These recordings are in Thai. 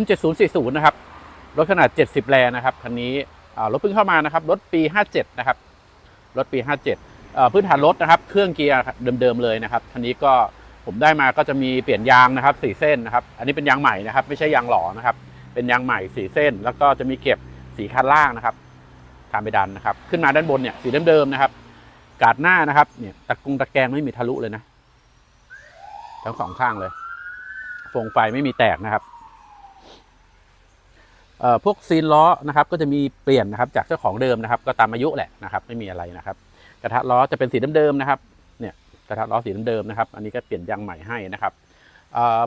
M7040 นะครับ รถขนาด 70 แรงนะครับ คันนี้รถเพิ่งเข้ามานะครับ รถปี 57 นะครับ รถปี 57เอ่อพื้นฐานรถนะครับ เครื่องเกียร์เดิมๆเลยนะครับ คันนี้ก็ผมได้มาก็จะมีเปลี่ยนยางนะครับสีเส้นนะครับ อันนี้เป็นยางใหม่นะครับ ไม่ใช่ยางหล่อนะครับ เป็นยางใหม่สีเส้น แล้วก็จะมีเก็บสีคันล่างนะครับทำไปดันนะครับ ขึ้นมาด้านบนเนี่ยสีเดิมๆนะครับ กาดหน้านะครับเนี่ยตะกุงตะแกรงไม่มีทะลุเลยนะ ทั้งสองข้างเลยโฟงไฟไม่มีแตกนะครับ พวกซีนล้อนะครับก็จะมีเปลี่ยนนะครับจากเจ้าของเดิมนะครับ ก็ตามอายุแหละนะครับ ไม่มีอะไรนะครับ กระทะล้อจะเป็นสีเดิมๆนะครับเนี่ยกระทะล้อสีเดิมๆนะครับ อันนี้ก็เปลี่ยนยางใหม่ให้นะครับ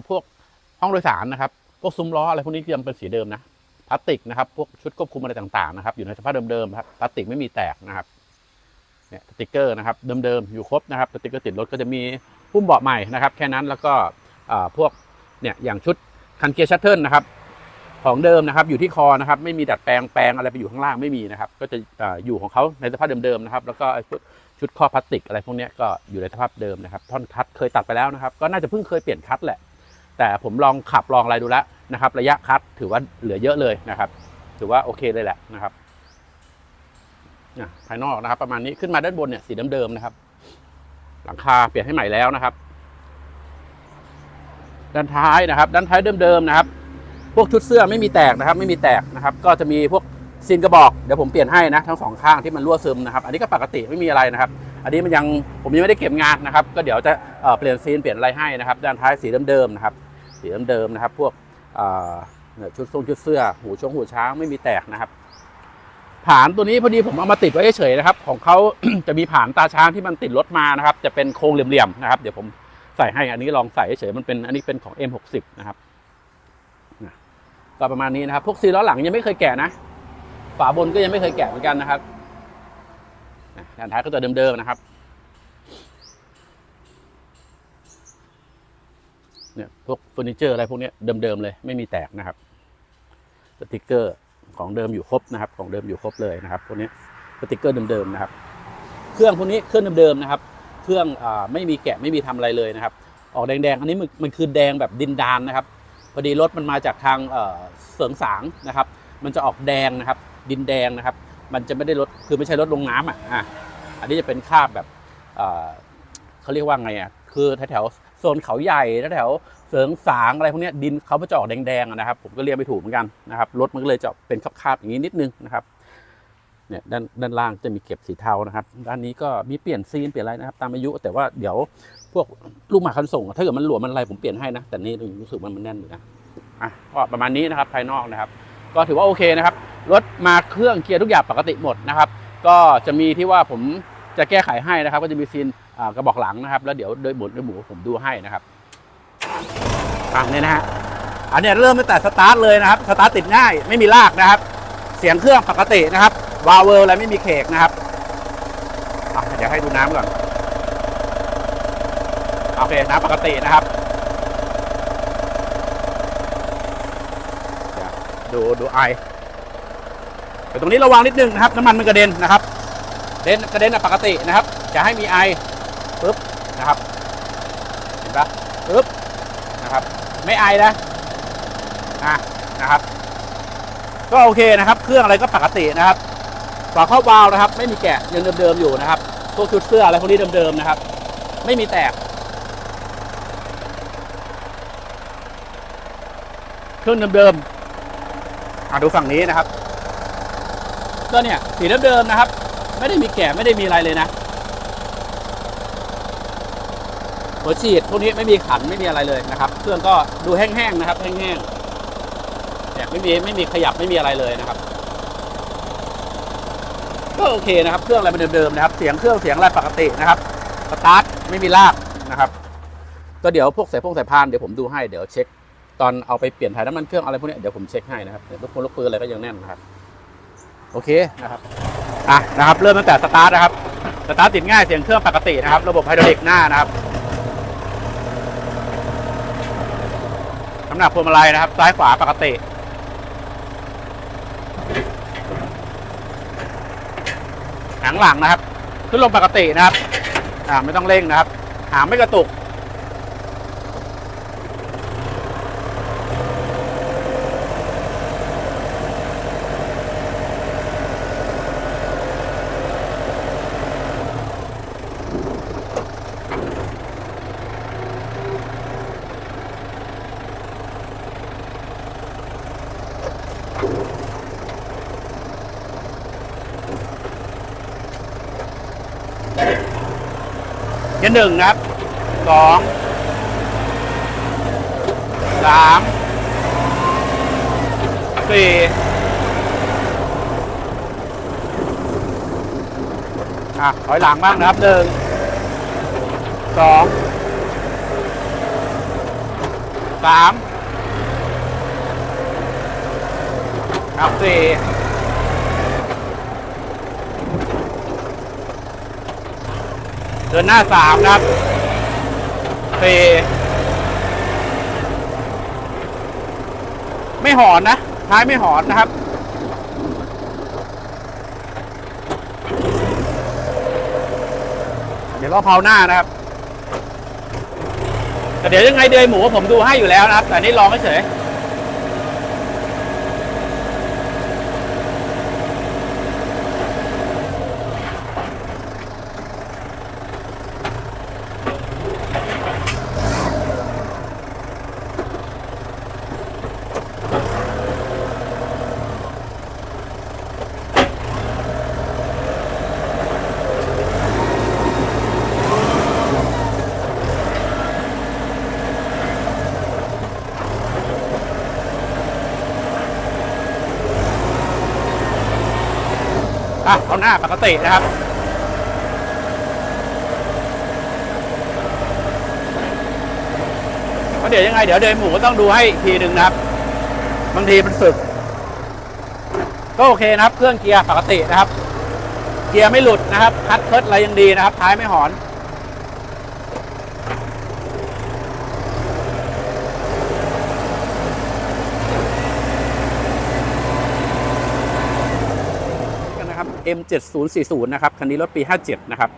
พวกห้องโดยสารนะครับพวกซุ้มล้ออะไรพวกนี้ยังเป็นสีเดิมนะพลาสติกนะครับพวกชุดควบคุมอะไรต่างๆนะครับอยู่ในสภาพเดิมๆครับพลาสติกไม่มีแตกนะครับเนี่ยสติกเกอร์นะครับเดิมๆอยู่ครบนะครับสติกเกอร์ติดรถก็จะมีพุ่มเบาะใหม่นะครับ แค่นั้นแล้วก็พวกเนี่ยอย่างชุดคันเกียร์ชัตเทิลนะครับ ของเดิมนะครับ อยู่ที่คอนะครับ ไม่มีดัดแปลงแปลงอะไรไปอยู่ข้างล่างไม่มีนะครับ ก็จะอยู่ของเขาในสภาพเดิมๆนะครับ แล้วก็ชุดข้อพลาสติกอะไรพวกนี้ก็อยู่ในสภาพเดิมนะครับ ท่อนคัดเคยตัดไปแล้วนะครับ ก็น่าจะเพิ่งเคยเปลี่ยนคัดแหละ แต่ผมลองขับลองอะไรดูแล้วนะครับ ระยะคัดถือว่าเหลือเยอะเลยนะครับ ถือว่าโอเคเลยแหละนะครับอะภายนอกนะครับ ประมาณนี้ขึ้นมาด้านบนเนี่ยสีเดิมๆนะครับ หลังคาเปลี่ยนให้ใหม่แล้วนะครับ ด้านท้ายนะครับ ด้านท้ายเดิมๆนะครับ พวกชุดเสื้อไม่มีแตกนะครับ ไม่มีแตกนะครับ ก็จะมีพวกซีนกระบอกเดี๋ยวผมเปลี่ยนให้นะทั้งสองข้างที่มันรั่วซึมนะครับ อันนี้ก็ปกติไม่มีอะไรนะครับ อันนี้มันยังผมยังไม่ได้เก็บงานนะครับ ก็เดี๋ยวจะเปลี่ยนซีนเปลี่ยนอะไรให้นะครับ ด้านท้ายสีเดิมๆนะครับ สีเดิมๆนะครับ พวกชุดทรงชุดเสื้อ หูชงหูช้างไม่มีแตกนะครับ ผานตัวนี้พอดีผมเอามาติดไว้เฉยๆนะครับ ของเขาจะมีผานตาช้างที่มันติดรถมานะครับ จะเป็นโครงเหลี่ยมๆนะครับ เดี๋ยวผมใส่ให้อันนี้ลองใส่เฉยๆมันเป็นอันนี้เป็นของ M60 นะครับ ก็ประมาณนี้นะครับ พวกซีล้อหลังยังไม่เคยแกะนะ ฝาบนก็ยังไม่เคยแกะเหมือนกันนะครับด้านท้ายก็จะเดิมๆนะครับเนี่ยพวกเฟอร์นิเจอร์อะไรพวกนี้เดิมๆเลยไม่มีแตกนะครับสติกเกอร์ของเดิมอยู่ครบนะครับ ของเดิมอยู่ครบเลยนะครับพวกนี้สติกเกอร์เดิมๆนะครับ เครื่องพวกนี้เครื่องเดิมๆนะครับ เครื่องอไม่มีแกะไม่มีทำอะไรเลยนะครับ ออกแดงๆ อันนี้มันมันคือแดงแบบดินดานนะครับ พอดีรถมันมาจากทางเอ่อเสริงสางนะครับ มันจะออกแดงนะครับ ดินแดงนะครับ มันจะไม่ได้รถคือไม่ใช่รถลงน้ำอะอะอันนี้จะเป็นคาบแบบเเขาเรียกว่าไงอะคือแถวโซนเขาใหญ่แถวเสริงสางอะไรพวกนี้ดินเขาจะออกแดงๆนะครับ ผมก็เรียกไม่ถูกเหมือนกันนะครับรถมันก็เลยจะเป็นคาบๆอย่างนี้นิดนึงนะครับ เนี่ยด้านด้านล่างจะมีเก็บสีเทานะครับ ด้านนี้ก็มีเปลี่ยนซีนเปลี่ยนอะไรนะครับ ตามอายุแต่ว่าเดี๋ยวพวกลูกหมากคันส่ง ถ้าเกิดมันหลวมมันอะไรผมเปลี่ยนให้นะ แต่นี่รู้สึกมันมันแน่นอยู่นะอะก็ประมาณนี้นะครับภายนอกนะครับ ก็ถือว่าโอเคนะครับรถมาเครื่องเกียร์ทุกอย่างปกติหมดนะครับ ก็จะมีที่ว่าผมจะแก้ไขให้นะครับ ก็จะมีซีนกระบอกหลังนะครับ แล้วเดี๋ยวโดยบทโดยหมูผมดูให้นะครับอะเนี่ยนะฮะอันนี้เริ่มตั้งแต่สตาร์ทเลยนะครับสตาร์ทติดง่ายไม่มีลากนะครับ เสียงเครื่องปกตินะครับ วาวเวอร์อะไรไม่มีเคกนะครับอะเดี๋ยวให้ดูน้ำก่อน โอเค น้ำปกตินะครับ ดูดูไอแต่ตรงนี้ระวังนิดนึงนะครับ น้ำมันมันกระเด็นนะครับเด่นกระเด็นอะปกตินะครับ จะให้มีไอปึ๊บนะครับ เห็นปะปึ๊บนะครับ ไม่ไอนะอะนะครับ ก็โอเคนะครับ เครื่องอะไรก็ปกตินะครับ ฝาเข้าวาล์วนะครับ ไม่มีแกะยังเดิมๆอยู่นะครับพวกชุดเสื้ออะไรพวกนี้เดิมๆนะครับ ไม่มีแตก เครื่องเดิมๆอะดูฝั่งนี้นะครับก็เนี่ยสีเดิมๆนะครับ ไม่ได้มีแกะไม่ได้มีอะไรเลยนะหัวฉีดพวกนี้ไม่มีขันไม่มีอะไรเลยนะครับ เครื่องก็ดูแห้งๆนะครับ แห้งๆเนี่ยไม่มีไม่มีขยับไม่มีอะไรเลยนะครับ ก็โอเคนะครับ เครื่องอะไรเป็นเดิมๆนะครับ เสียงเครื่องเสียงอะไรปกตินะครับ สตาร์ทไม่มีลากนะครับ ก็เดี๋ยวพวกสายพงสายพานเดี๋ยวผมดูให้ เดี๋ยวเช็ค ตอนเอาไปเปลี่ยนถ่ายน้ำมันเครื่องอะไรพวกนี้เดี๋ยวผมเช็คให้นะครับเดี๋ยวลูกปืนลูกปืนอะไรก็ยังแน่นนะครับ โอเคนะครับ อะนะครับ เริ่มตั้งแต่สตาร์ทนะครับ สตาร์ทติดง่าย เสียงเครื่องปกตินะครับ ระบบไฮดรอลิกหน้านะครับน้ำหนักพวงมาลัยนะครับ ซ้ายขวาปกติ หางหลังนะครับ ขึ้นลงปกตินะครับ อ่าไม่ต้องเร่งนะครับ หางไม่กระตุก เกียร์หนึ่งครับสองสามสี่อะถอยหลังบ้างนะครับหนึ่งสองสามครับสี่ เดินหน้าสามนะครับสี่ไม่หอนนะ ท้ายไม่หอนนะครับ เดี๋ยวรอเพาหน้านะครับ แต่เดี๋ยวยังไงเดือยหมูผมดูให้อยู่แล้วนะครับ แต่นี่ลองเฉย อะเอาหน้าปกตินะครับเพราะเดี๋ยวยังไงเดี๋ยวเดินหมูก็ต้องดูให้อีกทีหนึ่งนะครับ บางทีมันสึก ก็โอเคนะครับ เครื่องเกียร์ปกตินะครับ เกียร์ไม่หลุดนะครับ คัดเพิดอะไรยังดีนะครับ ท้ายไม่หอน กันนะครับ M7040 นะครับ คันนี้รถปี 57 นะครับ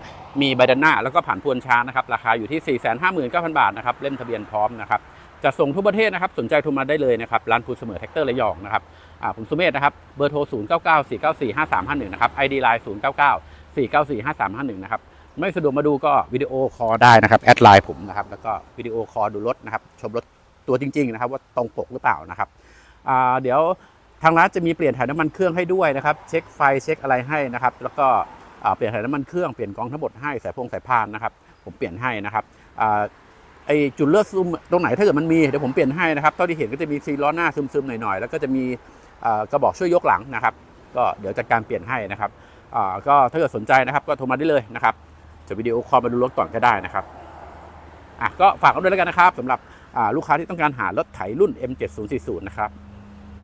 มีใบดันหน้าแล้วก็ผ่านพวนช้านะครับ ราคาอยู่ที่ 459,000 บาทนะครับ เล่มทะเบียนพร้อมนะครับ จะส่งทั่วประเทศนะครับ สนใจโทรมาได้เลยนะครับ ร้านพูนเสมอแท็กเตอร์ระยองนะครับผมสุเมธนะครับ เบอร์โทร 0994945351 นะครับ ID Line 0994945351 นะครับ ไม่สะดวกมาดูก็วิดีโอคอลได้นะครับ แอดไลน์ผมนะครับ แล้วก็วิดีโอคอลดูรถนะครับ ชมรถตัวจริงๆนะครับว่าตรงปกหรือเปล่านะครับเดี๋ยว ทางร้านจะมีเปลี่ยนถ่ายน้ำมันเครื่องให้ด้วยนะครับ เช็คไฟเช็คอะไรให้นะครับ แล้วก็เปลี่ยนถ่ายน้ำมันเครื่องเปลี่ยนกองทั้งหมดให้สายพงสายพานนะครับ ผมเปลี่ยนให้นะครับอไอจุดเลือดซึมตรงไหนถ้าเกิดมันมีเดี๋ยวผมเปลี่ยนให้นะครับเท่าที่เห็นก็จะมีซีล้อหน้าซึมๆหน่อยๆแล้วก็จะมีกระบอกช่วยยกหลังนะครับ ก็เดี๋ยวจัดการเปลี่ยนให้นะครับก็ถ้าเกิดสนใจนะครับก็โทรมาได้เลยนะครับจะวิดีโอคอลมาดูรถก่อนก็ได้นะครับอะก็ฝากเอาด้วยแล้วกันนะครับสำหรับลูกค้าที่ต้องการหารถไถรุ่น M7040 นะครับ